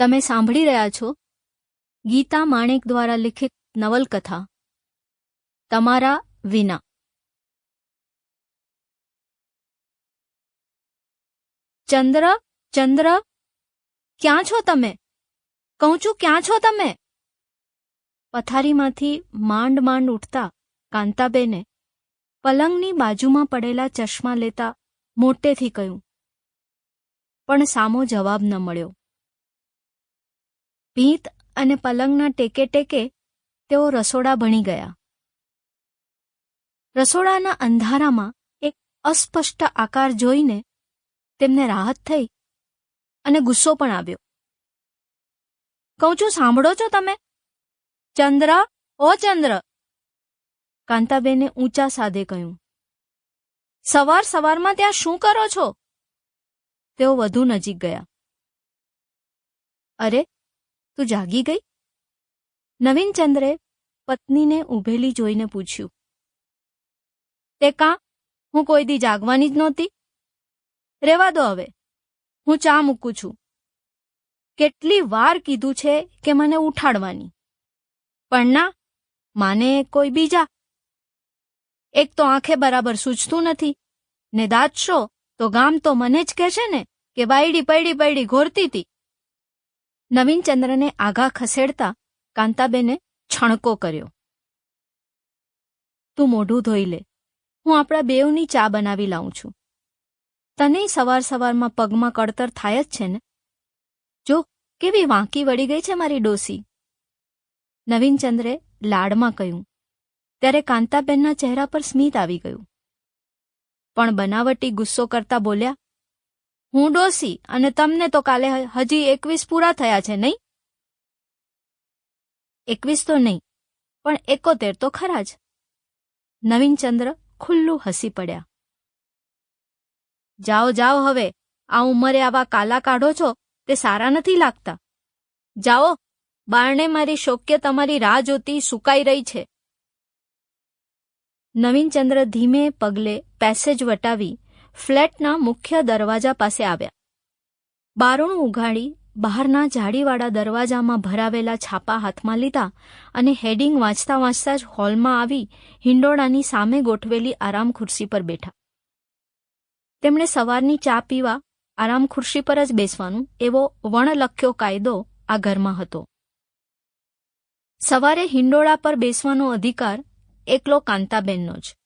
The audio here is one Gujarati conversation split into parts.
તમે સાંભળી રહ્યા છો? ગીતા માણેક દ્વારા લિખિત નવલકથા. તમારા વિના. ચંદ્ર ચંદ્ર, ક્યાં છો તમે? કહું છું, ક્યાં છો તમે? પથારીમાંથી માંડ માંડ ઉઠતા કાંતાબેને પલંગની બાજુમાં પડેલા ચશ્મા લેતા મોટેથી કહ્યું, પણ સામો જવાબ ન મળ્યો. ભીત અને પલંગના ટેકે ટેકે તેઓ રસોડા ભણી ગયા. રસોડાના અંધારામાં એક અસ્પષ્ટ આકાર જોઈને તેમને રાહત થઈ અને ગુસ્સો પણ આવ્યો. કહું છું, સાંભળો છો તમે? ચંદ્ર, ઓ ચંદ્ર! કાંતાબેને ઊંચા સાદે કહ્યું. સવાર સવારમાં ત્યાં શું કરો છો? તેઓ વધુ નજીક ગયા. અરે તું જાગી ગઈ? નવીનચંદ્રે પત્નીને ઊભેલી જોઈને પૂછ્યું. તે કાં? હું કોઈ દી જાગવાની જ નહોતી? રેવા દો હવે. હું ચા મૂકું છું. કેટલી વાર કીધું છે કે મને ઉઠાડવાની? પણ ના, માને કોઈ બીજા. એક તો આંખે બરાબર સૂચતું નથી. ને દાદશો તો ગામ તો મને જ કહેશે ને કે બાયડી પૈડી પૈડી ઘોરતી હતી નવીનચંદ્રને આઘા ખસેડતા કાંતાબેને છણકો કર્યો. તું મોઢું ધોઈ લે. હું આપણા બેવની ચા બનાવી લાવું છું. તને સવાર સવારમાં પગમાં કળતર થાય જ છે ને? જો, કેવી વાંકી વળી ગઈ છે મારી ડોસી? નવીનચંદ્રે લાડમાં કહ્યું. ત્યારે કાંતાબેનના ચહેરા પર સ્મિત આવી ગયું. પણ બનાવટી ગુસ્સો કરતા બોલ્યા હું ડોસી અને તમને તો કાલે હજી એકવીસ પૂરા થયા છે, નહીં? એકવીસ તો નહીં, પણ એકોતેર તો ખરા જ. નવીનચંદ્ર ખુલ્લું હસી પડ્યા. જાઓ જાઓ હવે, આ ઉંમરે આવા કાલા કાઢો છો, તે સારા નથી લાગતા. જાઓ, બારણે મારી શોક્ય તમારી રાહ જોતી સુકાઈ રહી છે. નવીનચંદ્ર ધીમે પગલે પેસેજ વટાવી ફ્લેટના મુખ્ય દરવાજા પાસે આવ્યા. બારણું ઉઘાડી બહારના જાડીવાળા દરવાજામાં ભરાવેલા છાપા હાથમાં લીધા અને હેડિંગ વાંચતા વાંચતા જ હોલમાં આવી હિંડોળાની સામે ગોઠવેલી આરામ ખુરશી પર બેઠા. તેમણે સવારની ચા પીવા, આરામ ખુરશી પર જ બેસવાનું એવો વણલખ્યો કાયદો આ ઘરમાં હતો. સવારે હિંડોળા પર બેસવાનો અધિકાર એકલો કાંતાબેનનો જ.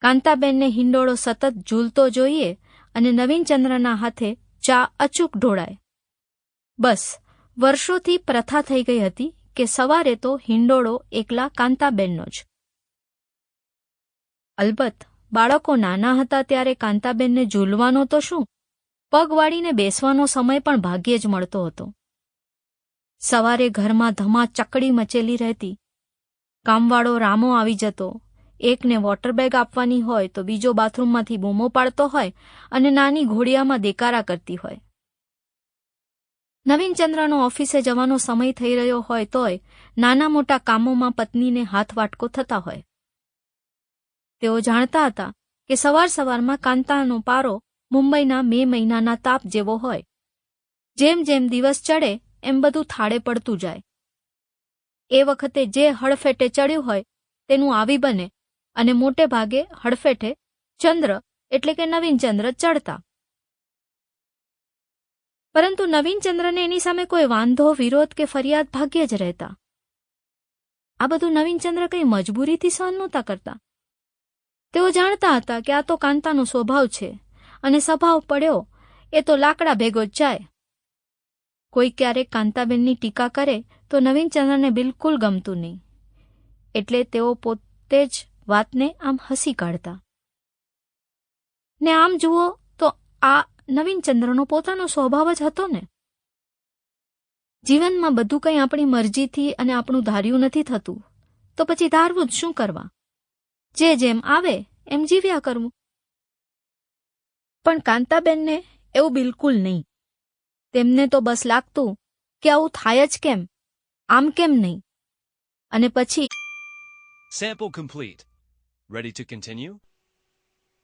કાંતાબેનને હિંડોળો સતત ઝૂલતો જોઈએ અને નવીનચંદ્રના હાથે ચા અચૂક ઢોળાય. બસ, વર્ષોથી પ્રથા થઈ ગઈ હતી કે સવારે તો હિંડોળો એકલા કાંતાબેનનો જ. અલબત્ત, બાળકો નાના હતા ત્યારે કાંતાબેનને ઝૂલવાનો તો શું? પગ વાળીને બેસવાનો સમય પણ ભાગ્યે જ મળતો હતો. સવારે ઘરમાં ધમા ચકડી મચેલી રહેતી. કામવાળો રામો આવી જતો. એકને વોટર બેગ આપવાની હોય તો બીજો બાથરૂમમાંથી બૂમો પાડતો હોય અને નાની ઘોડિયામાં દેકારા કરતી હોય. નવીનચંદ્રનો ઓફિસે જવાનો સમય થઈ રહ્યો હોય તોય નાના મોટા કામોમાં પત્નીને હાથ વાટકો થતા હોય. તેઓ જાણતા હતા કે સવાર સવારમાં કાંતાનો પારો મુંબઈના મે મહિનાના તાપ જેવો હોય. જેમ જેમ દિવસ ચડે એમ બધું થાળે પડતું જાય. એ વખતે જે હળફેટે ચડ્યું હોય તેનું આવી બને અને મોટે ભાગે હડફેટે ચંદ્ર, એટલે કે નવીનચંદ્ર ચડતા. પરંતુ નવીનચંદ્રને એની સામે કોઈ વાંધો, વિરોધ કે ફરિયાદ ભાગ્યે જ રહેતા. આ બધું નવીનચંદ્ર કંઈ મજબૂરીથી સહન નહોતા કરતા. તેઓ જાણતા હતા કે આ તો કાંતાનો સ્વભાવ છે, અને સ્વભાવ પડ્યો, એ તો લાકડા ભેગો જ જાય. કોઈ ક્યારેક કાંતાબેનની ટીકા કરે, તો નવીનચંદ્રને બિલકુલ ગમતું નહીં. એટલે તેઓ પોતે જ વાતને આમ હસી કાઢતા. ને આમ જુઓ, તો આ નવીનચંદ્રનો પોતાનો સ્વભાવ જ હતો ને? જીવનમાં બધું કંઈ આપણી મરજીથી અને આપણું ધાર્યું નથી થતું. તો પછી ધારવું જ શું કરવા? જે જેમ આવે, એમ જીવ્યા કરવું. પણ કાંતાબેનને એવું બિલકુલ નહીં. તેમને તો બસ લાગતું કે આવું થાય જ કેમ? આમ કેમ નહીં? અને પછી sample complete. Ready to continue?